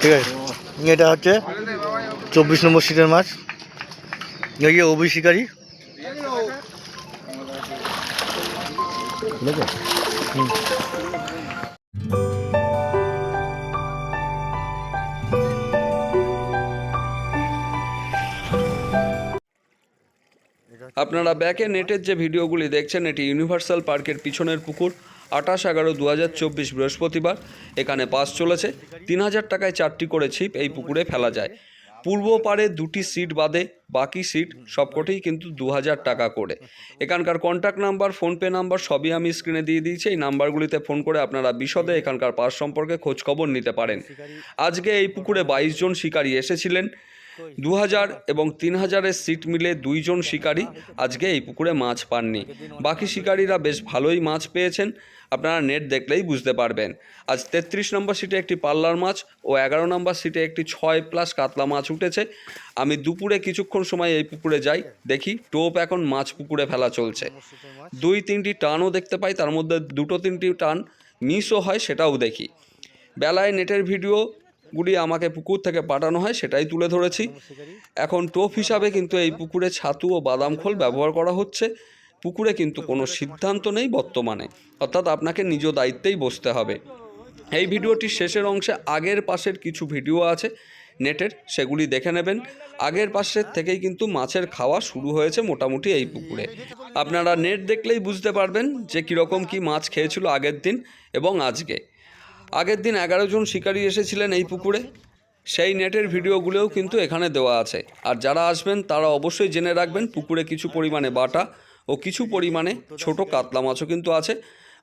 ঠিক আছে। এটা হচ্ছে চব্বিশ নম্বর সিটের মাছ এই যে অভি শিকারি? হুম। আপনারা ব্যাকে নেটের যে ভিডিওগুলি দেখছেন, এটি ইউনিভার্সাল পার্কের পিছনের পুকুর, আঠাশ এগারো দু হাজার চব্বিশ বৃহস্পতিবার। এখানে পাস চলেছে। তিন হাজার টাকায় চারটি করে ছিপ এই পুকুরে ফেলা যায়। পূর্ব পারে দুটি সিট বাদে বাকি সিট সবকটিই কিন্তু দু হাজার টাকা করে। এখানকার কন্ট্যাক্ট নাম্বার ফোনপে নাম্বার সবই আমি স্ক্রিনে দিয়ে দিয়েছি। এই নাম্বারগুলিতে ফোন করে আপনারা বিশদে এখানকার পাস সম্পর্কে খোঁজ খবর নিতে পারেন। আজকে এই পুকুরে বাইশ জন শিকারী এসেছিলেন। দু হাজার এবং তিন হাজারের সিট মিলে দুইজন শিকারী আজকে এই পুকুরে মাছ পাননি। বাকি শিকারীরা বেশ ভালোই মাছ পেয়েছেন। আপনারা নেট দেখলেই বুঝতে পারবেন। আজ তেত্রিশ নম্বর সিটে একটি পাল্লার মাছ ও এগারো নম্বর সিটে একটি ছয় প্লাস কাতলা মাছ উঠেছে। আমি দুপুরে কিছুক্ষণ সময় এই পুকুরে যাই, দেখি টোপ এখন মাছ পুকুরে ফেলা চলছে। দুই তিনটি টানও দেখতে পাই, তার মধ্যে দুটো তিনটি টান মিসও হয়, সেটাও দেখি। বেলায় নেটের ভিডিওগুলি আমাকে পুকুর থেকে পাঠানো হয়, সেটাই তুলে ধরেছি। এখন টোপ হিসাবে কিন্তু এই পুকুরে ছাতু ও বাদাম খোল ব্যবহার করা হচ্ছে। পুকুরে কিন্তু কোনো সিদ্ধান্ত নেই বর্তমানে। অর্থাৎ আপনাকে নিজ দায়িত্বেই বসতে হবে। এই ভিডিওটির শেষের অংশে আগের পাশের কিছু ভিডিও আছে, নেটের, সেগুলি দেখে নেবেন। আগের পাশের থেকেই কিন্তু মাছের খাওয়া শুরু হয়েছে মোটামুটি এই পুকুরে। আপনারা নেট দেখলেই বুঝতে পারবেন যে কীরকম কী মাছ খেয়েছিল আগের দিন এবং আজকে। আগের দিন এগারো জন শিকারী এসেছিলেন এই পুকুরে। সেই নেটের ভিডিওগুলোও কিন্তু এখানে দেওয়া আছে। আর যারা আসবেন, তারা অবশ্যই জেনে রাখবেন পুকুরে কিছু পরিমাণে বাটা ও কিছু পরিমাণে ছোট কাতলা মাছও কিন্তু আছে।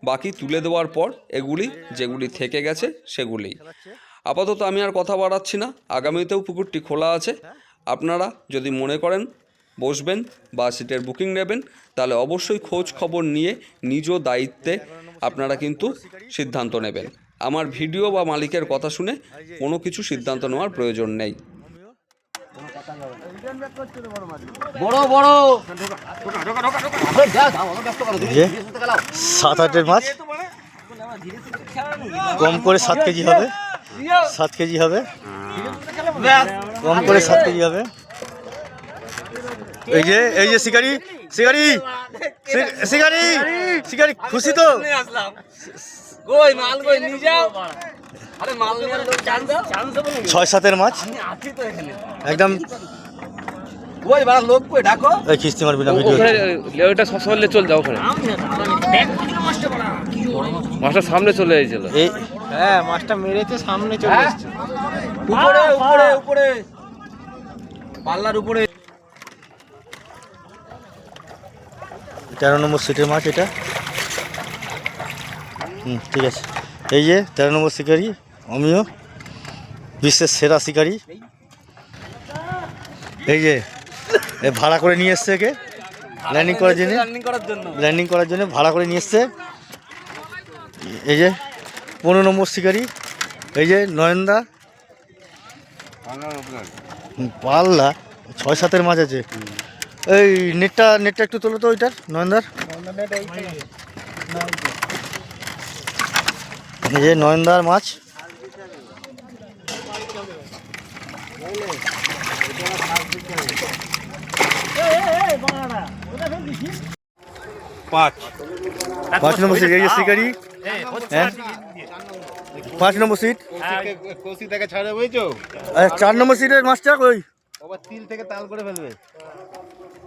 বাকি তুলে দেওয়ার পর এগুলি, যেগুলি থেকে গেছে, সেগুলি। আপাতত আমি আর কথা বাড়াচ্ছি না। আগামীতেও পুকুরটি খোলা আছে। আপনারা যদি মনে করেন বসবেন বা সিটের বুকিং নেবেন, তাহলে অবশ্যই খোঁজ খবর নিয়ে নিজ দায়িত্বে আপনারা কিন্তু সিদ্ধান্ত নেবেন। আমার ভিডিও বা মালিকের কথা শুনে কোনো কিছু সিদ্ধান্ত নেওয়ার প্রয়োজন নেই। বড় বড়। সাত আটের মাছ কম করে সাত কেজি হবে। সাত কেজি হবে। কম করে সাত কেজি হবে। এই যে এই যে শিকারি শিকারি শিকারি শিকারি খুশি তো? কই মাল কই নিয়ে যাও। আরে মাল নিয়ে চান্স ছয় সাতের মাছ। আমি আছি তো এখানে। একদম। কই বাড়া লোক কই ডাকো। এই খিস্তি মারবি না ভিডিও। ওইটা সসলে চল যাও ওখানে। মাছটা সামনে চলে এসেছিল। এই হ্যাঁ মাছটা মেরেছে সামনে চলে এসছে উপরে উপরে উপরে। পাল্লার উপরে। তেরো নম্বর সিটের মাছ এটা। হুম, ঠিক আছে। এই যে তেরো নম্বর শিকারি, অমিয়, বিশ্বের সেরা শিকারি। এই যে ভাড়া করে নিয়ে এসছে একে। ল্যান্ডিং করার জন্য। রানিং করার জন্য ল্যান্ডিং করার জন্য ভাড়া করে নিয়ে এসছে। এই যে, পনেরো নম্বর শিকারি। এই যে, নয়নদা। পাল্লা, ছয় সাতের মাছ আছে। এই, নেটটা নেটটা একটু তোলো তো ওইটার, নয়নদার। এই যে নয়নদার মাছ। পাঁচ। পাঁচ নম্বর সিট এই যে শিকারি। হ্যাঁ। পাঁচ নম্বর সিট কষি থেকে ছাড়ে বুঝছ চার নম্বর সিটের মাছটা ওই আবার তিল থেকে তাল করে ফেলবে।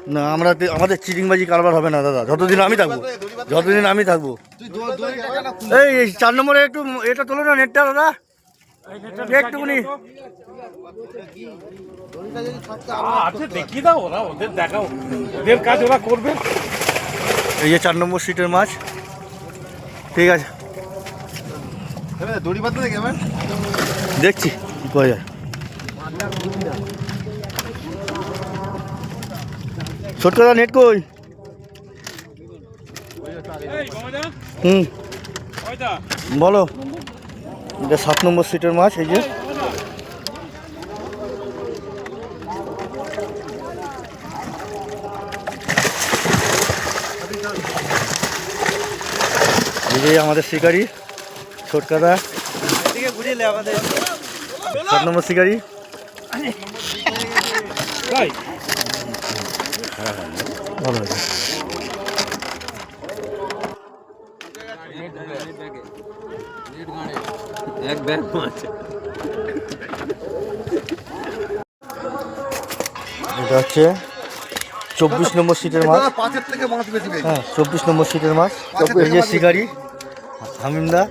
না আমরা তে- আমাদের চিটিংবাজি কারবার হবে না দাদা। যতদিন আমি থাকব যতদিন আমি থাকব। তুই দো- দড়ি টাকা না এই চার নম্বরে একটু এটা তোলো না নেটটা দাদা। একটুখানি। আচ্ছা দেখিয়ে দাও ওরা ওদের দেখাও। ওদের কাজ ওরা করবে। এই যে চার নম্বর সিটের মাছ। ঠিক আছে। দড়ি দেখছি কি করা যায়। ছোট্টদা নেট কই? হুম। বলো। এটা সাত নম্বর সিটের মাছ, এই যে। এই যে আমাদের শিকারি, ছোটকাদা। সাত নম্বর শিকারি। ভালো হয়েছে এক ব্যাগ মাছ এটা হচ্ছে চব্বিশ নম্বর সিটের মাছ। হ্যাঁ চব্বিশ নম্বর সিটের মাছ। এই যে শিকারি হামিমদা।